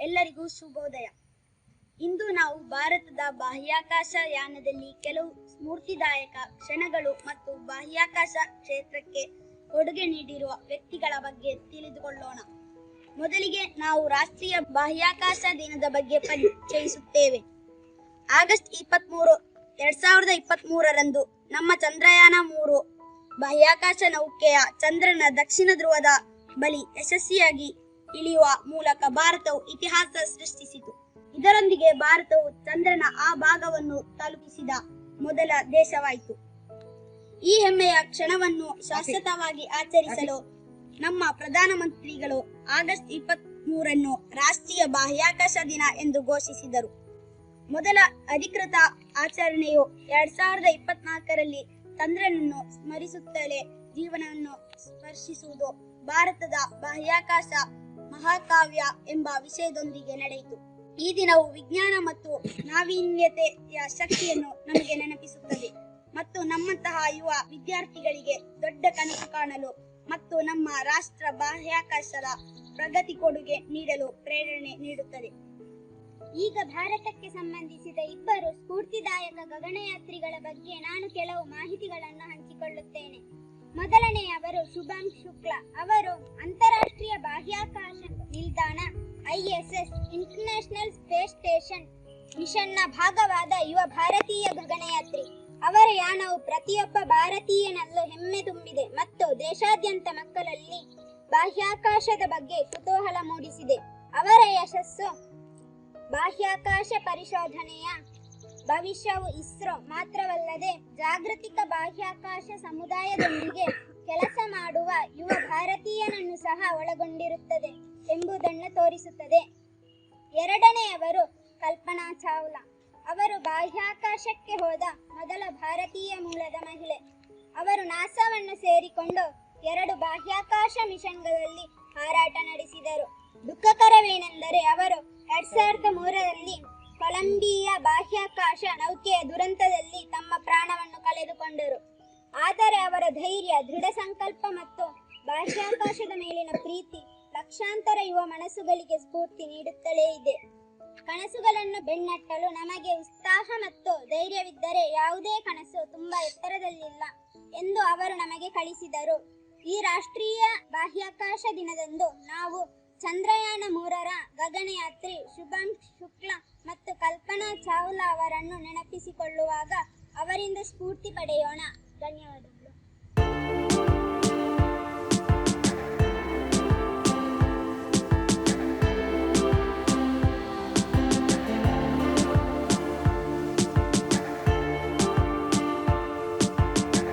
ಎಲ್ಲರಿಗೂ ಶುಭೋದಯ. ಇಂದು ನಾವು ಭಾರತದ ಬಾಹ್ಯಾಕಾಶ ಯಾನದಲ್ಲಿ ಕೆಲವು ಸ್ಫೂರ್ತಿದಾಯಕ ಕ್ಷಣಗಳು ಮತ್ತು ಬಾಹ್ಯಾಕಾಶ ಕ್ಷೇತ್ರಕ್ಕೆ ಕೊಡುಗೆ ನೀಡಿರುವ ವ್ಯಕ್ತಿಗಳ ಬಗ್ಗೆ ತಿಳಿದುಕೊಳ್ಳೋಣ. ಮೊದಲಿಗೆ ನಾವು ರಾಷ್ಟ್ರೀಯ ಬಾಹ್ಯಾಕಾಶ ದಿನದ ಬಗ್ಗೆ ಪರಿಚಯಿಸುತ್ತೇವೆ. ಆಗಸ್ಟ್ ಇಪ್ಪತ್ಮೂರು, ಎರಡ್ ಸಾವಿರದ ಇಪ್ಪತ್ತ್ ಮೂರರಂದು ನಮ್ಮ ಚಂದ್ರಯಾನ ಮೂರು ಬಾಹ್ಯಾಕಾಶ ನೌಕೆಯ ಚಂದ್ರನ ದಕ್ಷಿಣ ಧ್ರುವದ ಬಳಿ ಯಶಸ್ವಿಯಾಗಿ ಇಳಿಯುವ ಮೂಲಕ ಭಾರತವು ಇತಿಹಾಸ ಸೃಷ್ಟಿಸಿತು. ಇದರೊಂದಿಗೆ ಭಾರತವು ಚಂದ್ರನ ಆ ಭಾಗವನ್ನು ತಲುಪಿಸಿದ ಮೊದಲ ದೇಶವಾಯಿತು. ಈ ಹೆಮ್ಮೆಯ ಕ್ಷಣವನ್ನು ಶಾಶ್ವತವಾಗಿ ಆಚರಿಸಲು ನಮ್ಮ ಪ್ರಧಾನಮಂತ್ರಿಗಳು ಆಗಸ್ಟ್ ಇಪ್ಪತ್ತ್ ಮೂರನ್ನು ರಾಷ್ಟ್ರೀಯ ಬಾಹ್ಯಾಕಾಶ ದಿನ ಎಂದು ಘೋಷಿಸಿದರು. ಮೊದಲ ಅಧಿಕೃತ ಆಚರಣೆಯು ಎರಡ್ ಸಾವಿರದ ಇಪ್ಪತ್ನಾಲ್ಕರಲ್ಲಿ ಚಂದ್ರನನ್ನು ಸ್ಮರಿಸುತ್ತಲೇ ಜೀವನವನ್ನು ಸ್ಪರ್ಶಿಸುವುದು ಭಾರತದ ಬಾಹ್ಯಾಕಾಶ ಮಹಾಕಾವ್ಯ ಎಂಬ ವಿಷಯದೊಂದಿಗೆ ನಡೆಯಿತು. ಈ ದಿನವು ವಿಜ್ಞಾನ ಮತ್ತು ನಾವೀನ್ಯತೆಯ ಶಕ್ತಿಯನ್ನು ನಮಗೆ ನೆನಪಿಸುತ್ತದೆ. ಮತ್ತು ನಮ್ಮಂತಹ ಯುವ ವಿದ್ಯಾರ್ಥಿಗಳಿಗೆ ದೊಡ್ಡ ಕನಸು ಕಾಣಲು ಮತ್ತು ನಮ್ಮ ರಾಷ್ಟ್ರ ಬಾಹ್ಯಾಕಾಶದ ಪ್ರಗತಿ ಕೊಡುಗೆ ನೀಡಲು ಪ್ರೇರಣೆ ನೀಡುತ್ತದೆ. ಈಗ ಭಾರತಕ್ಕೆ ಸಂಬಂಧಿಸಿದ ಇಬ್ಬರು ಸ್ಫೂರ್ತಿದಾಯಕ ಗಗನಯಾತ್ರಿಗಳ ಬಗ್ಗೆ ನಾನು ಕೆಲವು ಮಾಹಿತಿಗಳನ್ನು ಹಂಚಿಕೊಳ್ಳುತ್ತೇನೆ. ಮೊದಲನೆಯವರು ಶುಭಂ ಶುಕ್ಲಾ. ಅವರು ಅಂತಾರಾಷ್ಟ್ರೀಯ ಬಾಹ್ಯಾಕಾಶ ನಿಲ್ದಾಣ ಐಎಸ್ಎಸ್ ಇಂಟರ್ನ್ಯಾಷನಲ್ ಸ್ಪೇಸ್ ಸ್ಟೇಷನ್ ಮಿಷನ್ನ ಭಾಗವಾದ ಯುವ ಭಾರತೀಯ ಗಗನಯಾತ್ರಿ. ಅವರ ಯಾನವು ಪ್ರತಿಯೊಬ್ಬ ಭಾರತೀಯನಲ್ಲೂ ಹೆಮ್ಮೆ ತುಂಬಿದೆ ಮತ್ತು ದೇಶಾದ್ಯಂತ ಮಕ್ಕಳಲ್ಲಿ ಬಾಹ್ಯಾಕಾಶದ ಬಗ್ಗೆ ಕುತೂಹಲ ಮೂಡಿಸಿದೆ. ಅವರ ಯಶಸ್ಸು ಬಾಹ್ಯಾಕಾಶ ಪರಿಶೋಧನೆಯ ಭವಿಷ್ಯವು ಇಸ್ರೋ ಮಾತ್ರವಲ್ಲದೆ ಜಾಗೃತಿಕ ಬಾಹ್ಯಾಕಾಶ ಸಮುದಾಯದೊಂದಿಗೆ ಕೆಲಸ ಮಾಡುವ ಯುವ ಭಾರತೀಯನನ್ನು ಸಹ ಒಳಗೊಂಡಿರುತ್ತದೆ ಎಂಬುದನ್ನು ತೋರಿಸುತ್ತದೆ. ಎರಡನೆಯವರು ಕಲ್ಪನಾ ಚಾವ್ಲಾ. ಅವರು ಬಾಹ್ಯಾಕಾಶಕ್ಕೆ ಹೋದ ಮೊದಲ ಭಾರತೀಯ ಮೂಲದ ಮಹಿಳೆ. ಅವರು ನಾಸಾವನ್ನು ಸೇರಿಕೊಂಡು ಎರಡು ಬಾಹ್ಯಾಕಾಶ ಮಿಷನ್ಗಳಲ್ಲಿ ಹಾರಾಟ ನಡೆಸಿದರು. ದುಃಖಕರವೇನೆಂದರೆ ಅವರು ಎರಡ್ ಸಾವಿರದ ಮೂರರಲ್ಲಿ ಕೊಲಂಬಿಯಾ ಬಾಹ್ಯಾಕಾಶ ನೌಕೆಯ ದುರಂತದಲ್ಲಿ ತಮ್ಮ ಪ್ರಾಣವನ್ನು ಕಳೆದುಕೊಂಡರು. ಆದರೆ ಅವರ ಧೈರ್ಯ, ದೃಢ ಸಂಕಲ್ಪ ಮತ್ತು ಬಾಹ್ಯಾಕಾಶದ ಮೇಲಿನ ಪ್ರೀತಿ ಲಕ್ಷಾಂತರ ಯುವ ಮನಸ್ಸುಗಳಿಗೆ ಸ್ಫೂರ್ತಿ ನೀಡುತ್ತಲೇ ಇದೆ. ಕನಸುಗಳನ್ನು ಬೆನ್ನಟ್ಟಲು ನಮಗೆ ಉತ್ಸಾಹ ಮತ್ತು ಧೈರ್ಯವಿದ್ದರೆ ಯಾವುದೇ ಕನಸು ತುಂಬಾ ಎತ್ತರದಲ್ಲಿಲ್ಲ ಎಂದು ಅವರು ನಮಗೆ ಕಳಿಸಿದರು. ಈ ರಾಷ್ಟ್ರೀಯ ಬಾಹ್ಯಾಕಾಶ ದಿನದಂದು ನಾವು ಗಗನಯಾತ್ರಿ ಶುಭಂ ಶುಕ್ಲಾ ಮತ್ತು ಕಲ್ಪನಾ ಚಾವ್ಲಾ ಅವರನ್ನು ನೆನಪಿಸಿಕೊಳ್ಳುವಾಗ ಅವರಿಂದ ಸ್ಫೂರ್ತಿ ಪಡೆಯೋಣ. ಧನ್ಯವಾದಗಳು.